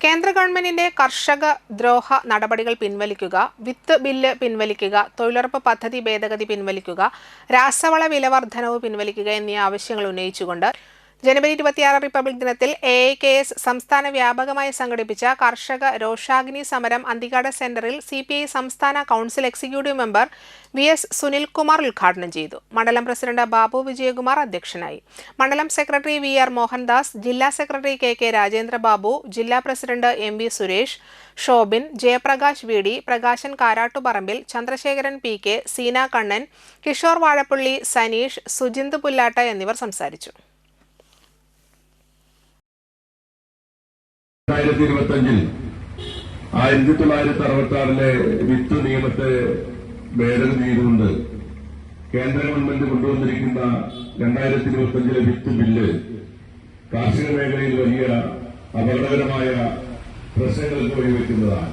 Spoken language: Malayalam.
കേന്ദ്ര ഗവൺമെന്റിന്റെ കർഷക ദ്രോഹ നടപടികൾ പിൻവലിക്കുക വിത്ത് ബില്ല് പിൻവലിക്കുക തൊഴിലുറപ്പ് പദ്ധതി ഭേദഗതി പിൻവലിക്കുക രാസവള വിലവർദ്ധനവ് പിൻവലിക്കുക എന്നീ ആവശ്യങ്ങൾ ഉന്നയിച്ചുകൊണ്ട് ജനുവരി ഇരുപത്തിയാറ് റിപ്പബ്ലിക് ദിനത്തിൽ എ കെ എസ് സംസ്ഥാന വ്യാപകമായി സംഘടിപ്പിച്ച കർഷക രോഷാഗ്നി സമരം അന്തിക്കാട് സെന്ററിൽ സി പി ഐ സംസ്ഥാന council executive member V S Sunilkumar ഉദ്ഘാടനം ചെയ്തു. മണ്ഡലം പ്രസിഡന്റ് ബാബു വിജയകുമാർ അധ്യക്ഷനായി. മണ്ഡലം സെക്രട്ടറി വി ആർ മോഹൻദാസ് ജില്ലാ secretary K K Rajendra Babu ജില്ലാ president M V Suresh Shobin Jayaprakash V D Prakashan Karattuparambil Chandrasekharan P K Seena Kannan Kishore Vazhappally Saneesh Sujind Pullatta എന്നിവർ സംസാരിച്ചു. രണ്ടായിരത്തി ഇരുപത്തി അഞ്ചിൽ ആയിരത്തി തൊള്ളായിരത്തി അറുപത്തി ആറിലെ വിത്ത് നിയമത്തെ ഭേദഗതി ചെയ്തുകൊണ്ട് കേന്ദ്ര ഗവൺമെന്റ് കൊണ്ടുവന്നിരിക്കുന്ന രണ്ടായിരത്തി ഇരുപത്തി അഞ്ചിലെ വിത്ത് ബില്ല് കാർഷിക മേഖലയിൽ വലിയ അപകടകരമായ പ്രശ്നങ്ങൾക്ക് വഴിവെക്കുന്നതാണ്.